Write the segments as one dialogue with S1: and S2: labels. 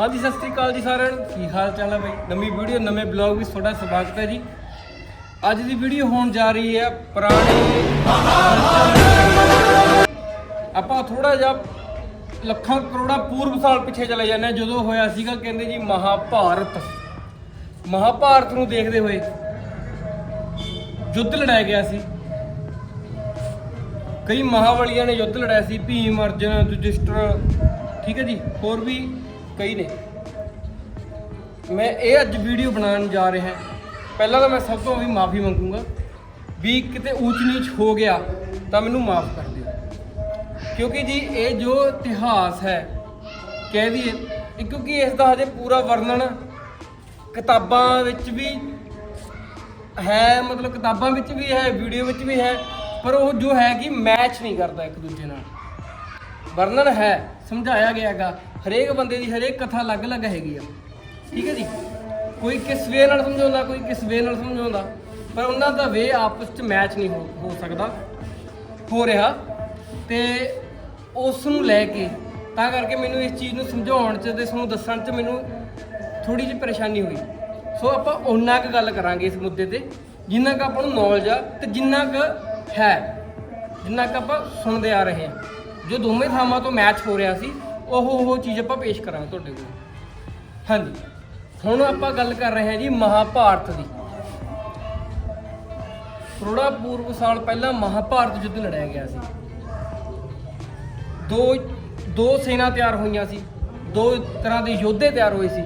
S1: ਹਾਂਜੀ, ਸਤਿ ਸ੍ਰੀ ਅਕਾਲ ਜੀ ਸਾਰਿਆਂ ਨੂੰ। ਕੀ ਹਾਲ ਚਾਲ ਹੈ ਬਾਈ? ਨਵੀਂ ਵੀਡੀਓ, ਨਵੇਂ ਬਲੌਗ ਵਿੱਚ ਤੁਹਾਡਾ ਸਵਾਗਤ ਹੈ ਜੀ। ਅੱਜ ਦੀ ਵੀਡੀਓ ਹੋਣ ਜਾ ਰਹੀ ਹੈ ਪੁਰਾਣੇ ਆਪਾਂ ਥੋੜਾ ਜਿਹਾ ਲੱਖਾਂ ਕਰੋੜਾਂ ਪੂਰਵ ਸਾਲ ਪਿੱਛੇ ਚਲੇ ਜਾਂਦੇ ਹਾਂ। ਜਦੋਂ ਹੋਇਆ ਸੀਗਾ, ਕਹਿੰਦੇ ਜੀ ਮਹਾਭਾਰਤ। ਮਹਾਭਾਰਤ ਨੂੰ ਦੇਖਦੇ ਹੋਏ ਯੁੱਧ ਲੜਾਇਆ ਗਿਆ ਸੀ। ਕਈ ਮਹਾਬਲੀਆਂ ਨੇ ਯੁੱਧ ਲੜਾਇਆ ਸੀ। ਭੀਮ, ਅਰਜਨ, ਯੁਧਿਸ਼ਟਰ ਠੀਕ ਹੈ ਜੀ, ਹੋਰ ਵੀ ਕਈ ਨੇ। ਮੈਂ ਇਹ ਅੱਜ ਵੀਡੀਓ ਬਣਾਉਣ ਜਾ ਰਿਹਾ। ਪਹਿਲਾਂ ਤਾਂ ਮੈਂ ਸਭ ਤੋਂ ਵੀ ਮਾਫੀ ਮੰਗੂੰਗਾ। ਵੀ ਕਿਤੇ ਊਚ ਨੀਚ ਹੋ ਗਿਆ, ਤਾਂ ਮੈਨੂੰ ਮਾਫ ਕਰ ਦਿਓ। ਕਿਉਂਕਿ ਜੀ, ਇਹ ਜੋ ਇਤਿਹਾਸ ਹੈ, ਕਹਿ ਦਈਏ ਕਿਉਂਕਿ ਇਸ ਦਾ ਹਜੇ ਪੂਰਾ ਵਰਣਨ ਕਿਤਾਬਾਂ ਵਿੱਚ ਵੀ ਹੈ, ਮਤਲਬ ਕਿਤਾਬਾਂ ਵਿੱਚ ਵੀ ਹੈ, ਵੀਡੀਓ ਵਿੱਚ ਵੀ ਹੈ, ਪਰ ਉਹ ਜੋ ਹੈ ਕਿ ਮੈਚ ਨਹੀਂ ਕਰਦਾ ਇੱਕ ਦੂਜੇ ਨਾਲ। ਵਰਣਨ ਹੈ। ਸਮਝਾਇਆ ਗਿਆ ਹੈਗਾ, ਹਰੇਕ ਬੰਦੇ ਦੀ ਹਰੇਕ ਕਥਾ ਅਲੱਗ-ਅਲੱਗ ਹੈਗੀ ਆ। ਠੀਕ ਹੈ ਜੀ? ਕੋਈ ਕਿਸ ਵੇ ਨਾਲ ਸਮਝਾਉਂਦਾ, ਕੋਈ ਕਿਸ ਵੇ ਨਾਲ ਸਮਝਾਉਂਦਾ, ਪਰ ਉਹਨਾਂ ਦਾ ਵੇ ਆਪਸ ਚ ਮੈਚ ਨਹੀਂ ਹੋ ਹੋ ਸਕਦਾ, ਹੋ ਰਿਹਾ। ਤੇ ਉਸ ਨੂੰ ਲੈ ਕੇ, ਤਾਂ ਕਰਕੇ ਮੈਨੂੰ ਇਸ ਚੀਜ਼ ਨੂੰ ਸਮਝਾਉਣ ਚ ਤੇ ਤੁਹਾਨੂੰ ਦੱਸਣ ਚ ਮੈਨੂੰ ਥੋੜੀ ਜਿਹੀ ਪਰੇਸ਼ਾਨੀ ਹੋਈ। ਸੋ ਆਪਾਂ ਉਹਨਾਂ ਕੁ ਗੱਲ ਕਰਾਂਗੇ ਇਸ ਮੁੱਦੇ ਤੇ, ਜਿੰਨਾ ਕੁ ਆਪਾਂ ਨੂੰ ਨੌਲੇਜ ਆ ਤੇ ਜਿੰਨਾ ਕੁ ਹੈ, ਜਿੰਨਾ ਕੁ ਆਪਾਂ ਸੁਣਦੇ ਆ ਰਹੇ ਹਾਂ ਜੋ ਦੋਵੇਂ ਥਾਵਾਂ ਤੋਂ ਮੈਚ ਹੋ ਰਿਹਾ ਸੀ, ਉਹ ਉਹ ਚੀਜ਼ ਆਪਾਂ ਪੇਸ਼ ਕਰਾਂਗੇ ਤੁਹਾਡੇ ਕੋਲ। ਹਾਂਜੀ। ਹੁਣ ਆਪਾਂ ਗੱਲ ਕਰ ਰਹੇ ਹਾਂ ਜੀ ਮਹਾਭਾਰਤ ਦੀ। ਕਰੋੜਾ ਪੂਰਵ ਸਾਲ ਪਹਿਲਾਂ ਮਹਾਭਾਰਤ ਯੁੱਧ ਲੜਿਆ ਗਿਆ ਸੀ। ਦੋ ਦੋ ਸੈਨਾ ਤਿਆਰ ਹੋਈਆਂ ਸੀ। ਦੋ ਤਰ੍ਹਾਂ ਦੇ ਯੋਧੇ ਤਿਆਰ ਹੋਏ ਸੀ।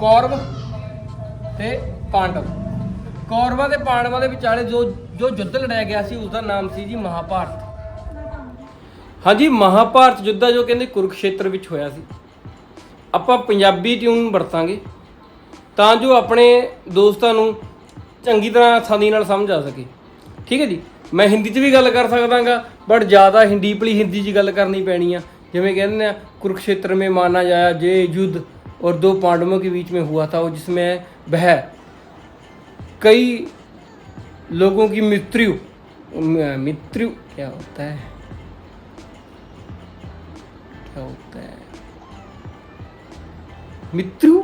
S1: ਕੌਰਵ ਤੇ ਪਾਂਡਵ। ਕੌਰਵਾਂ ਤੇ ਪਾਂਡਵਾਂ ਦੇ ਵਿਚਾਲੇ ਜੋ ਜੋ ਯੁੱਧ ਲੜਾਇਆ ਗਿਆ ਸੀ ਉਸ ਦਾ ਨਾਮ ਸੀ ਜੀ ਮਹਾਭਾਰਤ। ਹਾਂਜੀ ਮਹਾਭਾਰਤ ਯੁੱਧ ਆ ਜੋ ਕਹਿੰਦੇ ਕੁਰੂਕਸ਼ੇਤਰ ਵਿੱਚ ਹੋਇਆ ਸੀ ਆਪਾਂ ਪੰਜਾਬੀ ਟਿਊਨ ਵਰਤਾਂਗੇ ਤਾਂ ਜੋ ਆਪਣੇ ਦੋਸਤਾਂ ਨੂੰ ਚੰਗੀ ਤਰ੍ਹਾਂ ਆਸਾਨੀ ਨਾਲ ਸਮਝ ਆ ਸਕੇ ਠੀਕ ਹੈ ਜੀ ਮੈਂ ਹਿੰਦੀ 'ਚ ਵੀ ਗੱਲ ਕਰ ਸਕਦਾਗਾ ਬਟ ਜ਼ਿਆਦਾ ਹਿੰਦੀ ਪਲੀ ਹਿੰਦੀ 'ਚ ਗੱਲ ਕਰਨੀ ਪੈਣੀ ਆ ਜਿਵੇਂ ਕਹਿੰਦੇ ਆ कुरुक्षेत्र में माना जाया जे युद्ध और दो पांडवों के बीच में हुआ था और जिसमें वह कई लोगों की मृत्यु म- मृत्यु क्या होता है क्या होता है मृत्यु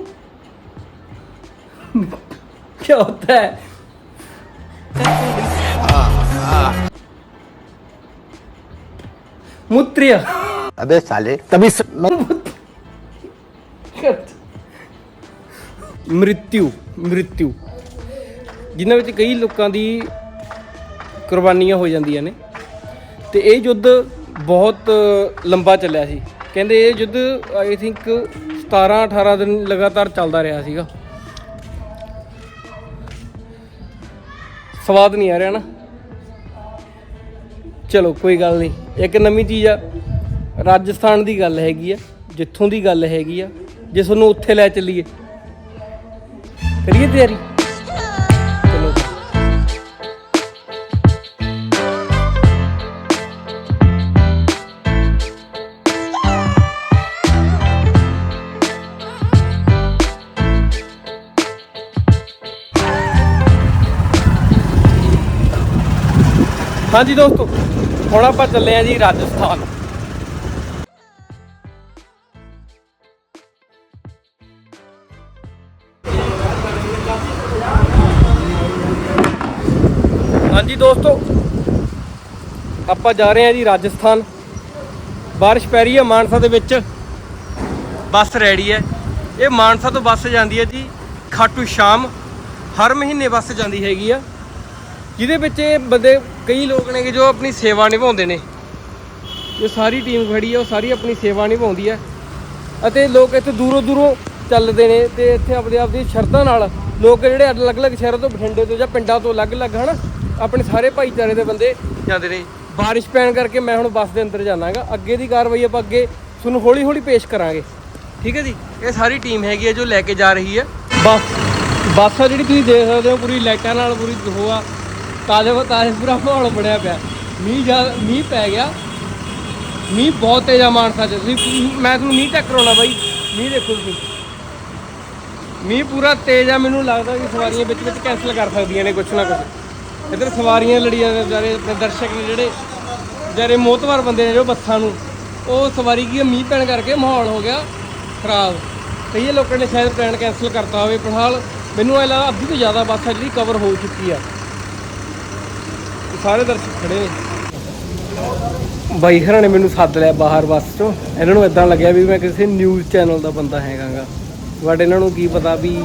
S1: क्या होता है मूत्रिया
S2: अबे साले तभी स... मैं...
S1: ਮ੍ਰਿਤਿਉ ਮ੍ਰਿਤਿਉ ਜਿਨ੍ਹਾਂ ਵਿੱਚ ਕਈ ਲੋਕਾਂ ਦੀ ਕੁਰਬਾਨੀਆਂ ਹੋ ਜਾਂਦੀਆਂ ਨੇ ਤੇ ਇਹ ਯੁੱਧ ਬਹੁਤ ਲੰਬਾ ਚੱਲਿਆ ਸੀ ਕਹਿੰਦੇ ਇਹ ਯੁੱਧ ਆਈ ਥਿੰਕ 17 18 ਦਿਨ ਲਗਾਤਾਰ ਚੱਲਦਾ ਰਿਹਾ ਸੀਗਾ। ਸਵਾਦ ਨਹੀਂ ਆ ਰਿਹਾ ਨਾ। ਚਲੋ, ਕੋਈ ਗੱਲ ਨਹੀਂ। ਇੱਕ ਨਵੀਂ ਚੀਜ਼ ਆ, ਰਾਜਸਥਾਨ ਦੀ ਗੱਲ ਹੈਗੀ ਆ, ਜਿੱਥੋਂ ਦੀ ਗੱਲ ਹੈਗੀ ਆ, ਜੇ ਤੁਹਾਨੂੰ ਉੱਥੇ ਲੈ ਚੱਲੀਏ। ਕਰੀਏ ਤਿਆਰੀ? ਹਾਂਜੀ ਦੋਸਤੋ, ਹੁਣ ਆਪਾਂ ਚੱਲੇ ਆਂ ਜੀ ਰਾਜਸਥਾਨ। ਹਾਂਜੀ ਦੋਸਤੋ, ਆਪਾਂ ਜਾ ਰਹੇ ਹਾਂ ਜੀ ਰਾਜਸਥਾਨ। ਬਾਰਿਸ਼ ਪੈ ਰਹੀ ਹੈ ਮਾਨਸਾ ਦੇ ਵਿੱਚ। ਬੱਸ ਰੈਡੀ ਹੈ। ਇਹ ਮਾਨਸਾ ਤੋਂ ਬੱਸ ਜਾਂਦੀ ਹੈ ਜੀ, ਖਾਟੂ ਸ਼ਾਮ। ਹਰ ਮਹੀਨੇ ਬੱਸ ਜਾਂਦੀ ਹੈਗੀ ਆ। ਜਿਹਦੇ ਵਿੱਚ ਇਹ ਬੰਦੇ ਕਈ ਲੋਕ ਨੇ ਕਿ ਜੋ ਆਪਣੀ ਸੇਵਾ ਨਿਭਾਉਂਦੇ ਨੇ। ਜੋ ਸਾਰੀ ਟੀਮ ਖੜੀ ਹੈ ਉਹ ਸਾਰੀ ਆਪਣੀ ਸੇਵਾ ਨਿਭਾਉਂਦੀ ਹੈ ਅਤੇ ਲੋਕ ਇੱਥੇ ਦੂਰੋਂ ਦੂਰੋਂ ਚੱਲਦੇ ਨੇ ਤੇ ਇੱਥੇ ਆਪਣੇ ਆਪ ਦੀ ਸ਼ਰਤਾਂ ਨਾਲ ਲੋਕ ਜਿਹੜੇ ਅਲੱਗ-ਅਲੱਗ ਸ਼ਹਿਰਾਂ ਤੋਂ, ਬਠਿੰਡੇ ਤੋਂ ਜਾਂ ਪਿੰਡਾਂ ਤੋਂ ਅਲੱਗ-ਅਲੱਗ ਹਨ, ਆਪਣੇ ਸਾਰੇ ਭਾਈਚਾਰੇ ਦੇ ਬੰਦੇ ਜਾਂਦੇ ਨੇ। ਬਾਰਿਸ਼ ਪੈਣ ਕਰਕੇ ਮੈਂ ਹੁਣ ਬੱਸ ਦੇ ਅੰਦਰ ਜਾਣਾਗਾ। ਅੱਗੇ ਦੀ ਕਾਰਵਾਈ ਆਪਾਂ ਅੱਗੇ ਤੁਹਾਨੂੰ ਹੌਲੀ-ਹੌਲੀ ਪੇਸ਼ ਕਰਾਂਗੇ। ਠੀਕ ਹੈ ਜੀ? ਇਹ ਸਾਰੀ ਟੀਮ ਹੈਗੀ ਹੈ ਜੋ ਲੈ ਕੇ ਜਾ ਰਹੀ ਹੈ ਬੱਸ ਬੱਸ ਆ ਜਿਹੜੀ ਤੁਸੀਂ ਦੇਖ ਸਕਦੇ ਹੋ, ਪੂਰੀ ਲਾਈਟਾਂ ਨਾਲ ਪੂਰੀ ਉਹ ਆ ਤਾਜ਼ਾ ਤਾਜ਼ਾ ਪੂਰਾ ਮਾਹੌਲ ਬਣਿਆ ਪਿਆ। ਮੀਂਹ ਜਾ ਮੀਂਹ ਪੈ ਗਿਆ। ਮੀਂਹ ਬਹੁਤ ਤੇਜ਼ ਆ ਮਾਨਸਾ ਚ। ਤੁਸੀਂ ਮੈਂ ਤੁਹਾਨੂੰ ਮੀਂਹ ਚੈੱਕ ਕਰਾਉਣਾ ਬਾਈ। ਮੀਂਹ ਦੇਖੋ ਤੁਸੀਂ। ਮੀਂਹ ਪੂਰਾ ਤੇਜ਼ ਆ। ਮੈਨੂੰ ਲੱਗਦਾ ਕਿ ਸਵਾਰੀਆਂ ਵਿੱਚ ਵਿੱਚ ਕੈਨਸਲ ਕਰ ਸਕਦੀਆਂ ਨੇ ਕੁਛ ਨਾ ਕੁਛ। ਇੱਧਰ ਸਵਾਰੀਆਂ ਲੜੀਆਂ ਨੇ ਵਿਚਾਰੇ ਆਪਣੇ ਦਰਸ਼ਕ ਨੇ ਜਿਹੜੇ ਵਿਚਾਰੇ ਮੋਤਵਾਰ ਬੰਦੇ ਨੇ ਜੋ ਬੱਸਾਂ ਨੂੰ। ਉਹ ਸਵਾਰੀ ਕੀ ਆ, ਮੀਂਹ ਪੈਣ ਕਰਕੇ ਮਾਹੌਲ ਹੋ ਗਿਆ ਖਰਾਬ। ਕਈ ਲੋਕਾਂ ਨੇ ਸ਼ਾਇਦ ਪਲਾਨ ਕੈਨਸਲ ਕਰਤਾ ਹੋਵੇ। ਫਿਲਹਾਲ ਮੈਨੂੰ ਇਹ ਲੱਗਦਾ ਅੱਧੀ ਤੋਂ ਜ਼ਿਆਦਾ ਬੱਸ ਆ ਜਿਹੜੀ ਕਵਰ ਹੋ ਚੁੱਕੀ ਆ। ਸਾਰੇ ਦਰਸ਼ਕ ਖੜੇ ਨੇ। ਬਾਈ ਹਰਾਂ ਨੇ ਮੈਨੂੰ ਸੱਦ ਲਿਆ ਬਾਹਰ ਬੱਸ ਚੋਂ। ਇਹਨਾਂ ਨੂੰ ਇਦਾਂ ਲੱਗਿਆ ਵੀ ਮੈਂ ਕਿਸੇ ਨਿਊਜ਼ ਚੈਨਲ ਦਾ ਬੰਦਾ ਹੈਗਾਗਾ। ਬਟ ਇਹਨਾਂ ਨੂੰ ਕੀ ਪਤਾ ਵੀ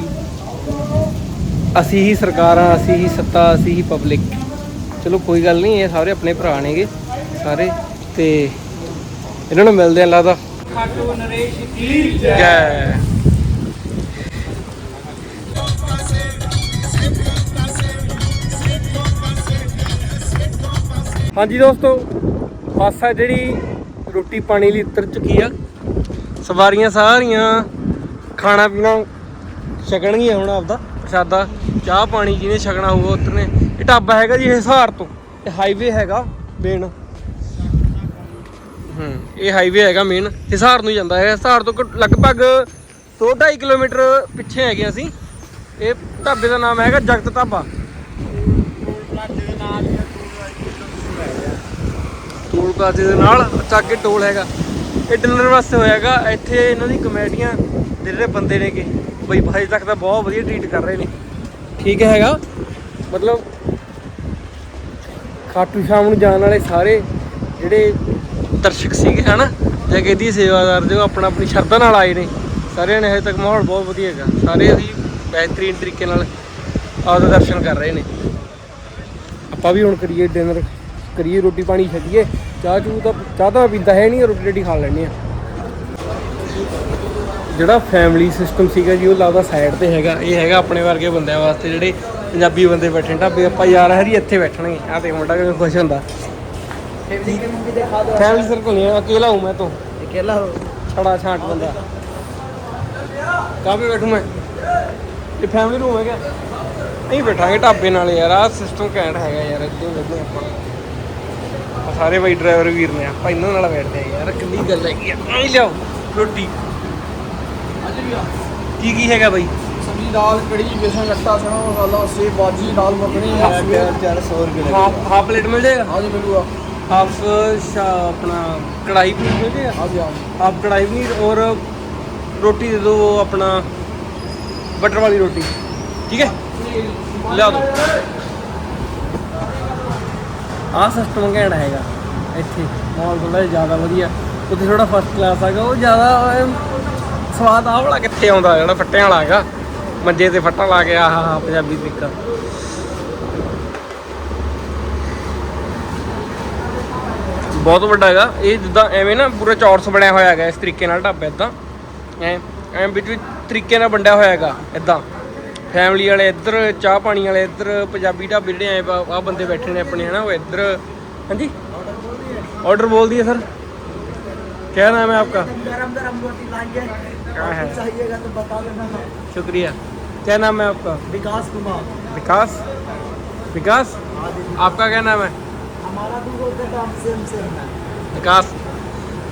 S1: ਅਸੀਂ ਹੀ ਸਰਕਾਰਾਂ ਅਸੀਂ ਹੀ ਸੱਤਾ ਅਸੀਂ ਹੀ ਪਬਲਿਕ ਚਲੋ ਕੋਈ ਗੱਲ ਨਹੀਂ ਇਹ ਸਾਰੇ ਆਪਣੇ ਭਰਾ ਨੇਗੇ ਸਾਰੇ। ਤੇ ਇਹਨਾਂ ਨੂੰ ਮਿਲਦੇ ਆ ਲੱਗਦਾ। ਖਾਟੂ ਨਰੇਸ਼ ਕੀ ਜੈ। ਹਾਂਜੀ ਦੋਸਤੋ, ਬੱਸ ਆ ਜਿਹੜੀ ਰੋਟੀ ਪਾਣੀ ਲਈ ਉਤਰ ਚੁੱਕੀ ਆ। ਸਵਾਰੀਆਂ ਸਾਰੀਆਂ ਖਾਣਾ ਪੀਣਾ ਛਕਣਗੀਆਂ ਹੁਣ ਆਪਦਾ। ਪ੍ਰਸ਼ਾਦਾ, ਚਾਹ ਪਾਣੀ ਜਿਹਨੇ ਛਕਣਾ ਹੋਊਗਾ ਉਤਰਨੇ। ਇਹ ਢਾਬਾ ਹੈਗਾ ਜੀ ਹਿਸਾਰ ਤੋਂ। ਇਹ ਹਾਈਵੇ ਹੈਗਾ ਮੇਨ ਹੂੰ, ਇਹ ਹਾਈਵੇ ਹੈਗਾ ਮੇਨ ਹਿਸਾਰ ਨੂੰ ਹੀ ਜਾਂਦਾ ਹੈ ਹਿਸਾਰ ਤੋਂ ਘੱਟ- ਲਗਭਗ 2.5 ਕਿਲੋਮੀਟਰ ਪਿੱਛੇ ਹੈਗੇ ਅਸੀਂ। ਇਹ ਢਾਬੇ ਦਾ ਨਾਮ ਹੈਗਾ ਜਗਤ ਢਾਬਾ। ਟੋਲ ਪਲਾਜ਼ੇ ਦੇ ਨਾਲ, ਚੱਕ ਕੇ ਟੋਲ ਹੈਗਾ। ਇਹ ਡਿਨਰ ਵਾਸਤੇ ਹੋਇਆਗਾ ਇੱਥੇ ਇਹਨਾਂ ਦੀ ਕਮੇਡੀਆਂ ਦੇ ਜਿਹੜੇ ਬੰਦੇ ਨੇਗੇ, ਬਈ ਭਾਈ ਤੱਕ ਤਾਂ ਬਹੁਤ ਵਧੀਆ ਟ੍ਰੀਟ ਕਰ ਰਹੇ ਨੇ। ਠੀਕ ਹੈਗਾ। ਮਤਲਬ ਖਾਟੂ ਸ਼ਾਮ ਨੂੰ ਜਾਣ ਵਾਲੇ ਸਾਰੇ ਜਿਹੜੇ ਦਰਸ਼ਕ ਸੀਗੇ, ਹਨਾ, ਜਾਂ ਕਹਿੰਦੀ ਸੇਵਾਦਾਰ, ਜੋ ਆਪਣਾ ਆਪਣੀ ਸ਼ਰਧਾ ਨਾਲ ਆਏ ਨੇ, ਸਾਰਿਆਂ ਨੇ ਹਜੇ ਤੱਕ ਮਾਹੌਲ ਬਹੁਤ ਵਧੀਆ ਹੈਗਾ। ਸਾਰੇ ਅਸੀਂ ਬਿਹਤਰੀਨ ਤਰੀਕੇ ਨਾਲ ਆਪਦਾ ਦਰਸ਼ਨ ਕਰ ਰਹੇ ਨੇ। ਆਪਾਂ ਵੀ ਹੁਣ ਕਰੀਏ ਡਿਨਰ ਕਰੀਏ ਰੋਟੀ ਪਾਣੀ ਛੱਡੀਏ। ਚਾਹ ਚੂ ਤਾਂ ਚਾਹ ਤਾਂ ਪੀਂਦਾ ਹੈ ਨਹੀਂ ਰੋਟੀ ਰੋਟੀ ਖਾ ਲੈਣੀ ਆ ਜਿਹੜਾ ਫੈਮਿਲੀ ਸਿਸਟਮ ਸੀਗਾ ਜੀ ਉਹ ਲੱਗਦਾ ਸਾਈਡ ਤੇ ਹੈਗਾ। ਇਹ ਹੈਗਾ ਆਪਣੇ ਵਰਗੇ ਬੰਦਿਆਂ ਵਾਸਤੇ ਜਿਹੜੇ ਪੰਜਾਬੀ ਬੰਦੇ ਬੈਠੇ ਢਾਬੇ ਆਪਾਂ ਯਾਰ ਹਰੀ ਇੱਥੇ ਬੈਠਣਗੇ। ਆ ਤੇ ਮੁੰਡਾ ਕਿਵੇਂ ਖੁਸ਼ ਹੁੰਦਾ। ਫੈਮਿਲੀ ਕੇ ਮੂਵੀ ਨਹੀਂ ਇਕੱਲਾ
S2: ਹੂੰ ਮੈਂ
S1: ਤੋਂ। ਇਕੱਲਾ ਛੜਾ ਛਾਂਟ ਬੰਦਾ। ਕਾਫੀ ਬੈਠੂ ਮੈਂ? ਇਹ ਫੈਮਿਲੀ ਰੂਮ ਹੈਗਾ। ਨਹੀਂ ਬੈਠਾਂਗੇ ਢਾਬੇ ਨਾਲ ਯਾਰ ਆ ਸਿਸਟਮ ਕੈਂਟ ਹੈਗਾ ਯਾਰ ਇੱਥੇ ਲੱਗਦੇ ਆਪਾਂ। ਆਹ ਸਾਰੇ ਬਾਈ ਡਰਾਈਵਰ ਵੀਰ ਨੇ ਆਪਾਂ ਇਹਨਾਂ ਨਾਲ ਬੈਠਦੇ ਆ ਯਾਰ ਕਿੰਨੀ ਗੱਲ ਹੈਗੀ ਆ। ਆਈ ਲਿਆਓ ਰੋਟੀ। ਅੱਜ ਵੀ ਆ ਕੀ ਕੀ ਹੈਗਾ ਬਾਈ?
S2: ਸਬਜ਼ੀ ਦਾਲ ਕੜੀ ਬੇਸਨ ਅੱਟਾ ਸਣਾ ਮਸਾਲਾ ਸੇ ਬਾਜੀ ਦਾਲ ਮੱਖਣੀ ਹੈ ਪਿਆਰ 400 ਰੁਪਏ ਲੈ
S1: ਹਾਫ ਹਾਫ ਪਲੇਟ ਮਿਲ ਜਾਏਗਾ?
S2: ਹਾਂਜੀ ਮਿਲੂਗਾ।
S1: ਹਾਫ ਆਪਣਾ ਕੜਾਈ ਪਨੀਰ ਮਿਲ ਜਾਏਗਾ?
S2: ਹਾਂਜੀ
S1: ਹਾਂਜੀ। ਹਾਫ ਕੜਾਈ ਪਨੀਰ ਔਰ ਰੋਟੀ ਦੇ ਦੋ ਆਪਣਾ ਬਟਰ ਵਾਲੀ ਰੋਟੀ। ਠੀਕ ਹੈ? ਲਿਆ ਦਿਓ ਆਹ ਸਿਸਟਮ ਘੈਂਟ ਹੈਗਾ। ਇੱਥੇ ਮਾਹੌਲ ਥੋੜਾ ਜ਼ਿਆਦਾ ਵਧੀਆ। ਉੱਥੇ ਥੋੜਾ ਫਸਟ ਕਲਾਸ ਹੈਗਾ, ਉਹ ਜ਼ਿਆਦਾ ਸਵਾਦ ਆਹ ਵਾਲਾ ਕਿੱਥੇ ਆਉਂਦਾ, ਜਿਹੜਾ ਫੱਟਿਆਂ ਵਾਲਾ ਹੈਗਾ। ਮੰਜੇ ਤੇ ਫੱਟਾ ਲਾ ਕੇ ਆਹ ਹਾ ਪੰਜਾਬੀ ਤਰੀਕਾ। ਬਹੁਤ ਵੱਡਾ ਹੈਗਾ। ਇਹ ਜਿੱਦਾਂ ਐਵੇਂ ਨਾ ਪੂਰਾ ਚੌਰਸ ਬਣਿਆ ਹੋਇਆ ਹੈਗਾ, ਇਸ ਤਰੀਕੇ ਨਾਲ ਢਾਬਾ ਇਦਾਂ। ਐ ਐ ਵਿੱਚ ਵਿੱਚ ਤਰੀਕੇ ਨਾਲ ਵੰਡਿਆ ਹੋਇਆ ਹੈਗਾ, ਇਦਾਂ। ਫੈਮਿਲੀ ਵਾਲੇ ਇੱਧਰ ਚਾਹ ਪਾਣੀ ਵਾਲੇ ਇੱਧਰ ਪੰਜਾਬੀ ਢਾਬੇ ਜਿਹੜੇ ਆਏ ਆ ਬੰਦੇ ਬੈਠੇ ਨੇ ਆਪਣੇ ਹਨਾ ਉਹ ਇੱਧਰ ਹਾਂਜੀ ਆਰਡਰ ਬੋਲਦੀ ਹੈ ਸਰ क्या नाम है आपका
S2: गरम गरम रोटी लाएंगे
S1: क्या है
S2: चाहिएगा तो बता देना
S1: शुक्रिया क्या नाम है आपका
S2: विकास कुमार
S1: विकास विकास आपका क्या नाम है
S2: हमारा भी नाम सेम सेम है
S1: विकास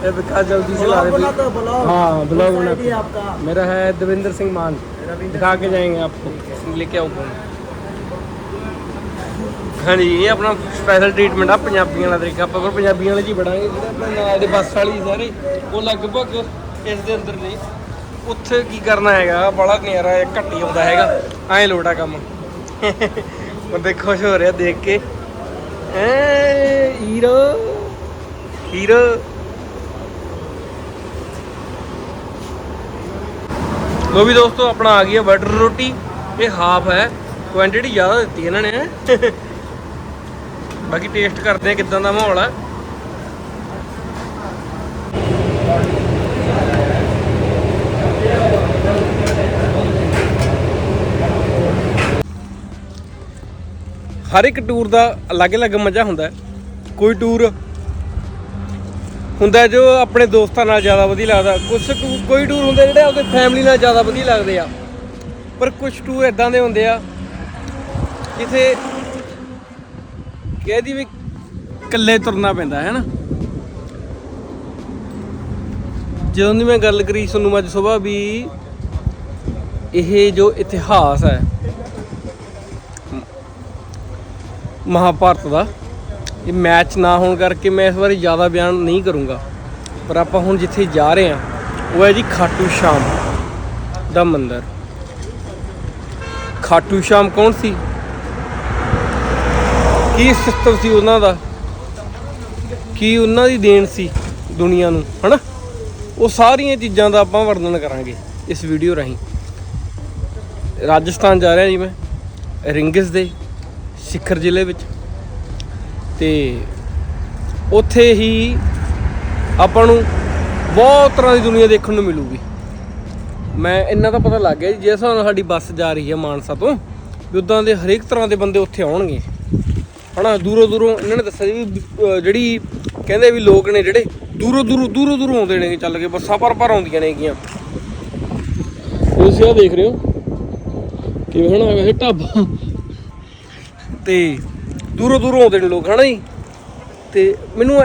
S1: ये विकास जल्दी से ला
S2: ब्लॉग बना
S1: रहे
S2: तो ब्लॉग
S1: हाँ, ब्लॉग
S2: कौन सा
S1: बनाते
S2: ID है आपका
S1: मेरा है देवेंद्र सिंह मान दिखा के जाएंगे आपको लेके आओ फोन ਹਾਂਜੀ ਇਹ ਆਪਣਾ ਸਪੈਸ਼ਲ ਟ੍ਰੀਟਮੈਂਟ ਆ ਪੰਜਾਬੀਆਂ ਵਾਲਾ ਤਰੀਕਾ ਆਪਾਂ ਫਿਰ ਪੰਜਾਬੀਆਂ ਵਾਲੇ ਜੀ ਬੜਾਂਗੇ ਜਿਹੜੇ ਆਪਣੇ ਨਾਲ ਦੇ ਬੱਸ ਵਾਲੀ ਸਾਰੇ ਉਹ ਲਗਭਗ ਇਸ ਦੇ ਅੰਦਰ ਨੇ ਉੱਥੇ ਕੀ ਕਰਨਾ ਹੈਗਾ ਬੜਾ ਨਜ਼ਾਰਾ ਹੈ ਘੱਟੀ ਆਉਂਦਾ ਹੈਗਾ ਐਂ ਲੋੜਾ ਕੰਮ ਬੰਦੇ ਖੁਸ਼ ਹੋ ਰਿਹਾ ਦੇਖ ਕੇ ਐ ਹੀਰੋ ਹੀਰੋ ਲੋ ਵੀ ਦੋਸਤੋ, ਆਪਣਾ ਆ ਗਈ ਹੈ ਬਟਰ ਰੋਟੀ। ਇਹ ਹਾਫ ਹੈ। ਕੁਆਂਟੀਟੀ ਜ਼ਿਆਦਾ ਦਿੱਤੀ ਇਹਨਾਂ ਨੇ। ਬਾਕੀ ਟੇਸਟ ਕਰਦੇ ਆ ਕਿਦਾਂ ਦਾ ਮਾਹੌਲ ਹੈ। ਹਰ ਇੱਕ ਟੂਰ ਦਾ ਅਲੱਗ-ਅਲੱਗ ਮਜ਼ਾ ਹੁੰਦਾ ਕੋਈ ਟੂਰ ਹੁੰਦਾ ਜੋ ਆਪਣੇ ਦੋਸਤਾਂ ਨਾਲ ਜ਼ਿਆਦਾ ਵਧੀਆ ਲੱਗਦਾ। ਕੁਝ ਟੂ- ਕੋਈ ਟੂਰ ਹੁੰਦੇ ਜਿਹੜੇ ਆਪਣੀ ਫੈਮਿਲੀ ਨਾਲ ਜ਼ਿਆਦਾ ਵਧੀਆ ਲੱਗਦੇ ਆ। ਪਰ ਕੁਝ ਟੂਰ ਇਦਾਂ ਦੇ ਹੁੰਦੇ ਆ, ਜਿੱਥੇ ਕਹਿਦੀ ਵੀ ਇਕੱਲੇ ਤੁਰਨਾ ਪੈਂਦਾ ਹੈ ਨਾ ਜਦੋਂ ਦੀ ਮੈਂ ਗੱਲ ਕਰੀ ਤੁਹਾਨੂੰ ਅੱਜ ਸਵੇਰ ਵੀ, ਇਹ ਜੋ ਇਤਿਹਾਸ ਹੈ, ਮਹਾਭਾਰਤ ਦਾ ਇਹ ਮੈਚ ਨਾ ਹੋਣ ਕਰਕੇ ਮੈਂ ਇਸ ਬਾਰੇ ਜ਼ਿਆਦਾ ਬਿਆਨ ਨਹੀਂ ਕਰੂੰਗਾ। ਪਰ ਆਪਾਂ ਹੁਣ ਜਿੱਥੇ ਜਾ ਰਹੇ ਹਾਂ, ਉਹ ਹੈ ਜੀ ਖਾਟੂ ਸ਼ਾਮ ਦਾ ਮੰਦਿਰ। ਖਾਟੂ ਸ਼ਾਮ ਕੌਣ ਸੀ? ਕੀ ਸਿਸਟਮ ਸੀ ਉਹਨਾਂ ਦਾ? ਕੀ ਉਹਨਾਂ ਦੀ ਦੇਣ ਸੀ ਦੁਨੀਆ ਨੂੰ, ਹਨਾ? ਉਹ ਸਾਰੀਆਂ ਚੀਜ਼ਾਂ ਦਾ ਆਪਾਂ ਵਰਣਨ ਕਰਾਂਗੇ ਇਸ ਵੀਡੀਓ ਰਾਹੀਂ। ਰਾਜਸਥਾਨ ਜਾ ਰਿਹਾ ਜੀ ਮੈਂ, ਰਿੰਗਸ ਦੇ ਸਿਖਰ ਜ਼ਿਲ੍ਹੇ ਵਿੱਚ। ਤੇ ਉੱਥੇ ਹੀ ਆਪਾਂ ਨੂੰ ਬਹੁਤ ਤਰ੍ਹਾਂ ਦੀ ਦੁਨੀਆ ਦੇਖਣ ਨੂੰ ਮਿਲੂਗੀ। ਮੈਂ ਇੰਨਾ ਤਾਂ ਪਤਾ ਲੱਗ ਗਿਆ ਜੀ ਜੇ ਹਿਸਾਬ ਨਾਲ ਸਾਡੀ ਬੱਸ ਜਾ ਰਹੀ ਹੈ ਮਾਨਸਾ ਤੋਂ, ਵੀ ਉਦਾਂ ਦੇ ਹਰੇਕ ਤਰ੍ਹਾਂ ਦੇ ਬੰਦੇ ਉੱਥੇ ਆਉਣਗੇ। ਹਨਾ, ਦੂਰੋਂ ਦੂਰੋਂ ਇਹਨਾਂ ਨੇ ਦੱਸਿਆ ਜੀ ਵੀ ਜਿਹੜੀ ਕਹਿੰਦੇ ਵੀ ਲੋਕ ਨੇ ਜਿਹੜੇ ਦੂਰੋਂ ਦੂਰੋਂ ਦੂਰੋਂ ਦੂਰੋਂ ਆਉਂਦੇ ਨੇ ਚੱਲ ਕੇ, ਬੱਸਾਂ ਪਰ ਪਰ ਆਉਂਦੀਆਂ ਨੇਗੀਆਂ ਤੁਸੀਂ ਆ ਦੇਖ ਰਹੇ ਹੋ, ਕਿਵੇਂ ਹਨਾ ਇਹ ਢਾਬਾ। ਤੇ ਦੂਰੋਂ ਦੂਰੋਂ ਆਉਂਦੇ ਨੇ ਲੋਕ, ਹਨਾ ਜੀ? ਤੇ ਮੈਨੂੰ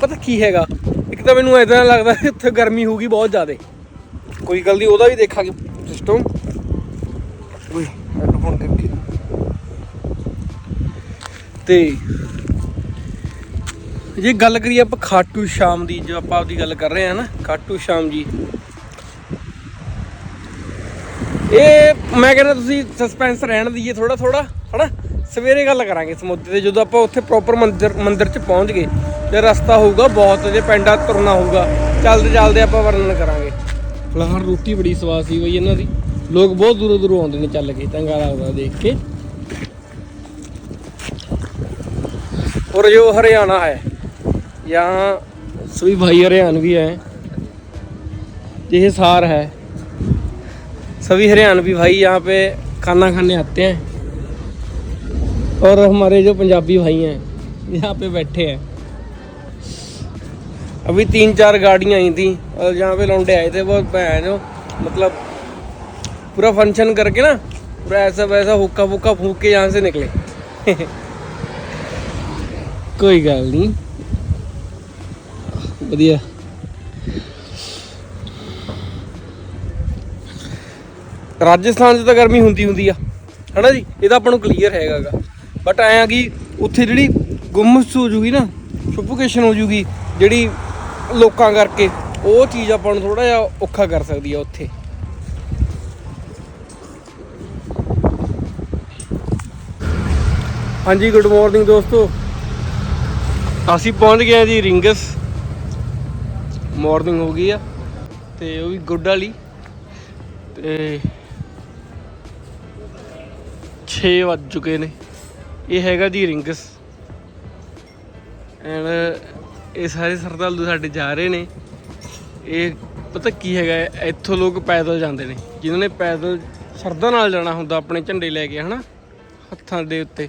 S1: ਪਤਾ ਕੀ ਹੈਗਾ? ਇੱਕ ਤਾਂ ਮੈਨੂੰ ਐਦਾਂ ਲੱਗਦਾ ਕਿ ਇੱਥੇ ਗਰਮੀ ਹੋਊਗੀ ਬਹੁਤ ਜ਼ਿਆਦਾ। ਕੋਈ ਗੱਲ ਨਹੀਂ, ਉਹਦਾ ਵੀ ਦੇਖਾਂਗੇ ਸਿਸਟਮ ਓਏ ਹੈਡਫੋਨ ਕਰਕੇ। ਤੇ ਜੇ ਗੱਲ ਕਰੀਏ ਆਪਾਂ ਖਾਟੂ ਸ਼ਾਮ ਦੀ, ਜੋ ਆਪਾਂ ਆਪਦੀ ਗੱਲ ਕਰ ਰਹੇ ਹਾਂ ਨਾ, ਖਾਟੂ ਸ਼ਾਮ ਜੀ। ਇਹ, ਮੈਂ ਕਹਿੰਦਾ ਤੁਸੀਂ ਸਸਪੈਂਸ ਰਹਿਣ ਦਈਏ ਥੋੜਾ ਥੋੜਾ ਹਨਾ? ਸਵੇਰੇ ਗੱਲ ਕਰਾਂਗੇ ਇਸ ਮੁੱਦੇ ਤੇ ਜਦੋਂ ਆਪਾਂ ਉੱਥੇ ਪ੍ਰੋਪਰ ਮੰਦਿਰ ਮੰਦਿਰ 'ਚ ਪਹੁੰਚ ਗਏ ਤੇ ਰਸਤਾ ਹੋਊਗਾ ਬਹੁਤ ਜੇ ਪਿੰਡਾਂ ਤੁਰਨਾ ਹੋਊਗਾ ਚੱਲਦੇ ਚੱਲਦੇ ਆਪਾਂ ਵਰਣਨ ਕਰਾਂਗੇ ਫਿਲਹਾਲ ਰੋਟੀ ਬੜੀ ਸਵਾਦ ਸੀ ਬਈ ਇਹਨਾਂ ਦੀ ਲੋਕ ਬਹੁਤ ਦੂਰੋਂ ਦੂਰੋਂ ਆਉਂਦੇ ਨੇ ਚੱਲ ਕੇ ਚੰਗਾ ਲੱਗਦਾ ਦੇਖ ਕੇ और जो हरियाणा है यहाँ सभी भाई हरियाणवी हैं ये हिसार है सभी हरियाणवी भाई यहाँ पे खाना खाने आते हैं और हमारे जो पंजाबी भाई हैं यहाँ पे बैठे हैं अभी तीन चार गाड़ियाँ आई थी और यहाँ पे लौंडे आए थे बहुत भैन जो मतलब पूरा फंक्शन करके ना पूरा ऐसा वैसा हुक्का फुक्का फूक के यहाँ से निकले ਕੋਈ ਗੱਲ ਨਹੀਂ ਵਧੀਆ ਰਾਜਸਥਾਨ 'ਚ ਤਾਂ ਗਰਮੀ ਹੁੰਦੀ ਹੁੰਦੀ ਆ ਹਨਾ ਜੀ ਇਹ ਤਾਂ ਆਪਾਂ ਨੂੰ ਕਲੀਅਰ ਹੈਗਾਗਾ ਬਟ ਐਂ ਕਿ ਉੱਥੇ ਜਿਹੜੀ ਗੁੰਮਸ ਹੋ ਜੂਗੀ ਨਾ ਸੁਫੋਕੇਸ਼ਨ ਹੋ ਜੂਗੀ, ਜਿਹੜੀ ਲੋਕਾਂ ਕਰਕੇ, ਉਹ ਚੀਜ਼ ਆਪਾਂ ਨੂੰ ਥੋੜਾ ਜਿਹਾ ਔਖਾ ਕਰ ਸਕਦੀ ਆ ਉੱਥੇ। ਹਾਂਜੀ ਗੁੱਡ ਮਾਰਨਿੰਗ ਦੋਸਤੋ। ਅਸੀਂ ਪਹੁੰਚ ਗਏ ਆ ਜੀ ਰਿੰਗਸ। ਮਾਰਨਿੰਗ ਹੋ ਗਈ ਆ, ਤੇ ਉਹ ਵੀ ਗੁੱਡ ਵਾਲੀ। ਤੇ 6 ਵੱਜ ਚੁੱਕੇ ਨੇ। ਇਹ ਹੈਗਾ ਜੀ ਰਿੰਗਸ। ਐਂਡ ਇਹ ਸਾਰੇ ਸਰਦਾਲੂ ਸਾਡੇ ਜਾ ਰਹੇ ਨੇ। ਇਹ ਪਤਾ ਕੀ ਹੈਗਾ, ਇੱਥੋਂ ਲੋਕ ਪੈਦਲ ਜਾਂਦੇ ਨੇ। ਜਿਨ੍ਹਾਂ ਨੇ ਪੈਦਲ ਸ਼ਰਧਾ ਨਾਲ ਜਾਣਾ ਹੁੰਦਾ, ਆਪਣੇ ਝੰਡੇ ਲੈ ਕੇ, ਹਨਾ? ਹੱਥਾਂ ਦੇ ਉੱਤੇ,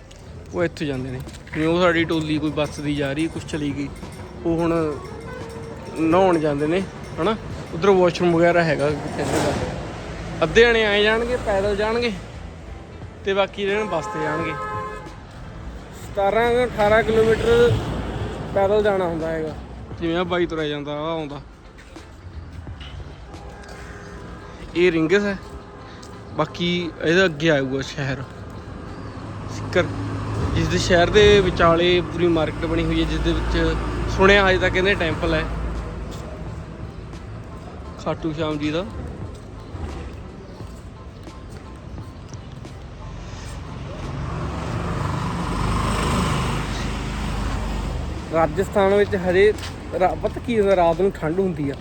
S1: ਉਹ ਇੱਥੋਂ ਜਾਂਦੇ ਨੇ। ਜਿਵੇਂ ਉਹ ਸਾਡੀ ਟੋਲੀ ਕੋਈ ਬੱਸ ਦੀ ਜਾ ਰਹੀ, ਕੁਛ ਚਲੀ ਗਈ, ਉਹ ਹੁਣ ਨਹਾਉਣ ਜਾਂਦੇ ਨੇ, ਹਨਾ? ਉਧਰ ਵਾਸ਼ਰੂਮ ਵਗੈਰਾ ਹੈਗਾ, ਕਹਿੰਦੇ ਦਾ ਅੱਧੇ ਜਣੇ ਆਏ ਜਾਣਗੇ, ਪੈਦਲ ਜਾਣਗੇ, ਤੇ ਬਾਕੀ ਜਿਹੜੇ ਨੇ ਬੱਸ ਤੇ ਜਾਣਗੇ। 17 18 ਕਿਲੋਮੀਟਰ ਪੈਦਲ ਜਾਣਾ ਹੁੰਦਾ ਹੈਗਾ। ਜਿਵੇਂ ਆ ਬਾਈ ਤੁਰਿਆ ਜਾਂਦਾ ਆ ਆਉਂਦਾ। ਇਹ ਰਿੰਗਸ ਹੈ ਬਾਕੀ ਇਹਦਾ ਅੱਗੇ ਆਊਗਾ ਸ਼ਹਿਰ। ਸਿੱਕਰ। ਜਿਸ ਦੇ ਸ਼ਹਿਰ ਦੇ ਵਿਚਾਲੇ ਪੂਰੀ ਮਾਰਕੀਟ ਬਣੀ ਹੋਈ ਹੈ ਜਿਸ ਦੇ ਵਿੱਚ ਸੁਣਿਆ ਅਜੇ ਤੱਕ ਕਹਿੰਦੇ ਟੈਂਪਲ ਹੈ। ਖਾਟੂ ਸ਼ਾਮ ਜੀ ਦਾ। ਰਾਜਸਥਾਨ ਵਿੱਚ ਹਜੇ ਰਾ- ਪਤਾ ਕੀ ਰਾਤ ਨੂੰ ਠੰਡ ਹੁੰਦੀ ਆ।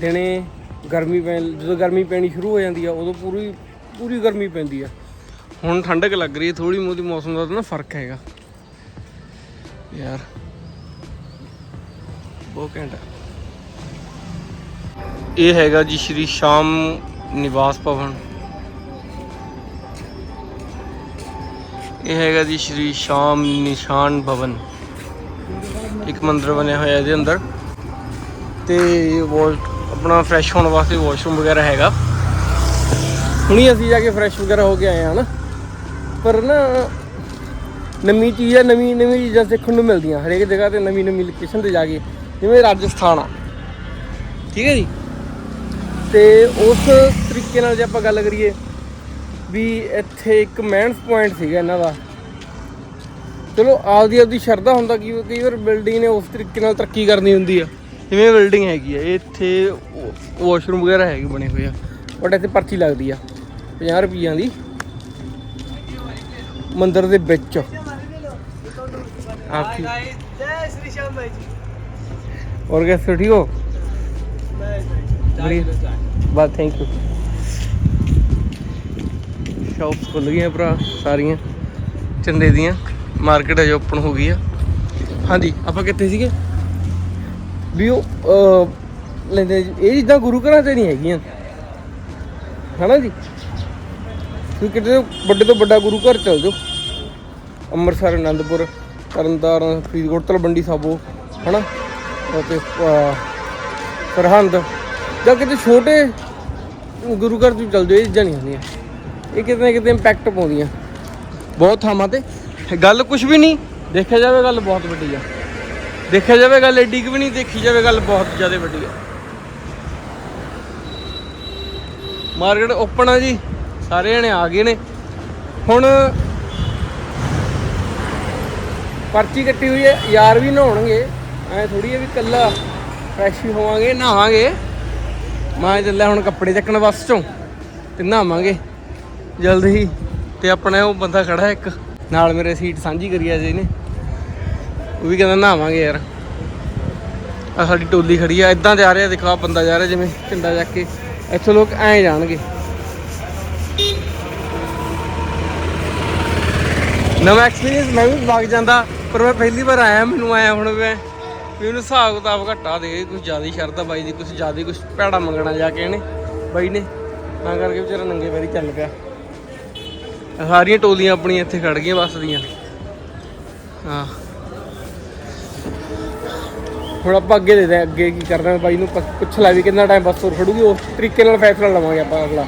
S1: ਦਿਨੇ ਗਰਮੀ ਪੈ ਜਦੋਂ ਗਰਮੀ ਪੈਣੀ ਸ਼ੁਰੂ ਹੋ ਜਾਂਦੀ ਆ, ਉਦੋਂ ਪੂਰੀ ਪੂਰੀ ਗਰਮੀ ਪੈਂਦੀ ਆ। ਹੁਣ ਠੰਡਕ ਲੱਗ ਰਹੀ ਹੈ ਥੋੜੀ ਮੋਦੀ ਮੌਸਮ ਦਾ ਤਾਂ ਨਾ ਫ਼ਰਕ ਹੈਗਾ। ਯਾਰ, ਬਹੁਤ ਘੈਂਟ ਇਹ ਹੈਗਾ ਜੀ ਸ਼੍ਰੀ ਸ਼ਾਮ ਨਿਵਾਸ ਭਵਨ। ਇਹ ਹੈਗਾ ਜੀ ਸ਼੍ਰੀ ਸ਼ਾਮ ਨਿਸ਼ਾਨ ਭਵਨ। ਇੱਕ ਮੰਦਿਰ ਬਣਿਆ ਹੋਇਆ ਇਹਦੇ ਅੰਦਰ। ਤੇ ਵਾਸ਼ ਆਪਣਾ ਫਰੈਸ਼ ਹੋਣ ਵਾਸਤੇ ਵਾਸ਼ਰੂਮ ਵਗੈਰਾ ਹੈਗਾ। ਹੁਣੀ ਅਸੀਂ ਜਾ ਕੇ ਫਰੈਸ਼ ਵਗੈਰਾ ਹੋ ਕੇ ਆਏ ਹਾਂ ਨਾ। ਪਰ ਨਾ, ਨਵੀਂ ਚੀਜ਼ ਆ, ਨਵੀਂ ਨਵੀਂ ਚੀਜ਼ਾਂ ਸਿੱਖਣ ਨੂੰ ਮਿਲਦੀਆਂ। ਹਰੇਕ ਜਗ੍ਹਾ ਤੇ ਨਵੀਂ ਨਵੀਂ ਲੋਕੇਸ਼ਨ ਤੇ ਜਾ ਕੇ। ਜਿਵੇਂ ਰਾਜਸਥਾਨ ਆ। ਠੀਕ ਹੈ ਜੀ? ਤੇ ਉਸ ਤਰੀਕੇ ਨਾਲ ਜੇ ਆਪਾਂ ਗੱਲ ਕਰੀਏ, ਵੀ ਇੱਥੇ ਇੱਕ ਮੈਨਸ ਪੁਆਇੰਟ ਸੀਗਾ ਇਹਨਾਂ ਦਾ। ਚਲੋ ਆਪਦੀ ਆਪਦੀ ਸ਼ਰਧਾ ਹੁੰਦਾ ਕਿ ਕਈ ਵਾਰ ਬਿਲਡਿੰਗ ਨੇ ਉਸ ਤਰੀਕੇ ਨਾਲ ਤਰੱਕੀ ਕਰਨੀ ਹੁੰਦੀ ਆ। ਜਿਵੇਂ ਬਿਲਡਿੰਗ ਹੈਗੀ ਆ ਇੱਥੇ ਵਾਸ਼ਰੂਮ ਵਗੈਰਾ ਹੈਗੇ ਬਣੇ ਹੋਏ ਆ। ਬਟ ਇੱਥੇ ਪਰਚੀ ਲੱਗਦੀ ਆ 50 ਰੁਪਈਆਂ ਦੀ। ਮੰਦਰ ਦੇ ਵਿੱਚ। ਆਖੀ
S2: ਜੈ ਸ੍ਰੀ ਸ਼ਾਮ
S1: ਭਾਈ ਜੀ। ਹੋਰ ਕਿਵੇਂ ਠੀਕ ਹੋ? ਬਸ ਥੈਂਕ ਯੂ ਸ਼ਾਪਸ ਖੁੱਲ ਗਈਆਂ ਭਰਾ ਸਾਰੀਆਂ। ਚੰਦੇ ਦੀਆਂ। ਮਾਰਕੀਟ ਅਜੇ ਓਪਨ ਹੋ ਗਈ ਆ। ਹਾਂਜੀ, ਆਪਾਂ ਕਿੱਥੇ ਸੀਗੇ? ਵੀ ਉਹ ਲੈਂਦੇ ਇਹ ਚੀਜ਼ਾਂ ਗੁਰੂ ਘਰਾਂ ਤੇ ਨਹੀਂ ਹੈਗੀਆਂ। ਹਨਾ ਜੀ? ਤੁਸੀਂ ਕਿਤੇ ਵੱਡੇ ਤੋਂ ਵੱਡਾ ਗੁਰੂ ਘਰ ਚਲ ਜਾਓ। ਅੰਮ੍ਰਿਤਸਰ ਆਨੰਦਪੁਰ ਤਰਨਤਾਰਨ, ਫਰੀਦਕੋਟ, ਤਲਵੰਡੀ, ਸਾਬੋ, ਹਨਾ? ਅਤੇ ਸਰਹੰਦ, ਜਾਂ ਕਿਤੇ ਛੋਟੇ ਗੁਰੂ ਘਰ ਤੋਂ ਚਲ ਜਾਓ, ਇਹ ਚੀਜ਼ਾਂ ਨਹੀਂ ਹੁੰਦੀਆਂ। ਇਹ ਕਿਤੇ ਨਾ ਕਿਤੇ ਇੰਪੈਕਟ ਪਾਉਂਦੀਆਂ। ਬਹੁਤ ਥਾਵਾਂ ਤੇ ਗੱਲ ਕੁਝ ਵੀ ਨਹੀਂ। ਦੇਖਿਆ ਜਾਵੇ ਗੱਲ ਬਹੁਤ ਵੱਡੀ ਆ। ਦੇਖਿਆ ਜਾਵੇ ਗੱਲ ਐਡੀ ਕੁ ਵੀ ਨਹੀਂ, ਦੇਖੀ ਜਾਵੇ ਗੱਲ ਬਹੁਤ ਜ਼ਿਆਦਾ ਵੱਡੀ ਆ। ਮਾਰਕੀਟ ਓਪਨ ਆ ਜੀ, ਸਾਰੇ ਜਣੇ ਆ ਗਏ ਨੇ। ਹੁਣ ਪਰਚੀ ਕੱਟੀ ਹੋਈ ਹੈ ਯਾਰ ਵੀ ਨਹਾਉਣਗੇ। ਐ ਥੋੜੀ ਹੈ ਵੀ ਕੱਲਾ ਫਰੈਸ਼ ਹੀ ਹੋਵਾਂਗੇ, ਨਹਾਵਾਂਗੇ। ਮੈਂ ਚੱਲਿਆ ਹੁਣ ਕੱਪੜੇ ਚੱਕਣ ਬੱਸ ਚੋਂ, ਤੇ ਨਹਾਵਾਂਗੇ। ਜਲਦ ਹੀ, ਤੇ ਆਪਣਾ ਉਹ ਬੰਦਾ ਖੜਾ ਇੱਕ। ਨਾਲ ਮੇਰੇ ਸੀਟ ਸਾਂਝੀ ਕਰੀ ਆ ਜੀ ਨੇ ਉਹ ਵੀ ਕਹਿੰਦਾ ਨਹਾਵਾਂਗੇ ਯਾਰ। ਆ ਸਾਡੀ ਟੋਲੀ ਖੜੀ ਆ ਇਦਾਂ ਜਾ ਰਿਹਾ, ਦੇਖੋ ਆ ਬੰਦਾ ਜਾ ਰਿਹਾ ਜਿਵੇਂ ਝੰਡਾ ਚੱਕ ਕੇ। ਇੱਥੋਂ ਲੋਕ ਐਂ ਜਾਣਗੇ। ਨਵਾਂ ਐਕਸਪੀਰੀਅੰਸ ਮੈਂ ਵੀ ਵਗ ਜਾਂਦਾ, ਪਰ ਮੈਂ ਪਹਿਲੀ ਵਾਰ ਆਇਆ, ਮੈਨੂੰ ਆਇਆ ਹੁਣ ਮੈਂ ਵੀ ਉਹਨੂੰ ਹਿਸਾਬ ਕਿਤਾਬ ਘੱਟਾ ਦੇ ਕੁਝ ਜ਼ਿਆਦਾ ਹੀ ਸ਼ਰਤ ਆ ਬਾਈ ਦੀ ਕੁਝ ਜ਼ਿਆਦਾ ਹੀ ਕੁਝ ਭੈੜਾ ਮੰਗਣਾ ਜਾ ਕੇ ਇਹਨੇ। ਬਾਈ ਨੇ ਤਾਂ ਕਰਕੇ ਵਿਚਾਰਾ ਨੰਗੇ ਪੈਰੀ ਚੱਲ ਪਿਆ। ਸਾਰੀਆਂ ਟੋਲੀਆਂ ਆਪਣੀਆਂ ਇੱਥੇ ਖੜ ਗਈਆਂ ਬੱਸ ਦੀਆਂ। ਹਾਂ। ਹੁਣ ਆਪਾਂ ਅੱਗੇ ਦੇ ਦੇ ਅੱਗੇ ਕੀ ਕਰਨਾ ਬਾਈ ਨੂੰ ਪੁੱਛ ਲੈ ਵੀ ਕਿੰਨਾ ਟਾਈਮ ਬੱਸ ਹੋਰ ਖੜੂਗੀ ਉਸ ਤਰੀਕੇ ਨਾਲ ਫੈਸਲਾ ਲਵਾਂਗੇ ਆਪਾਂ ਅਗਲਾ।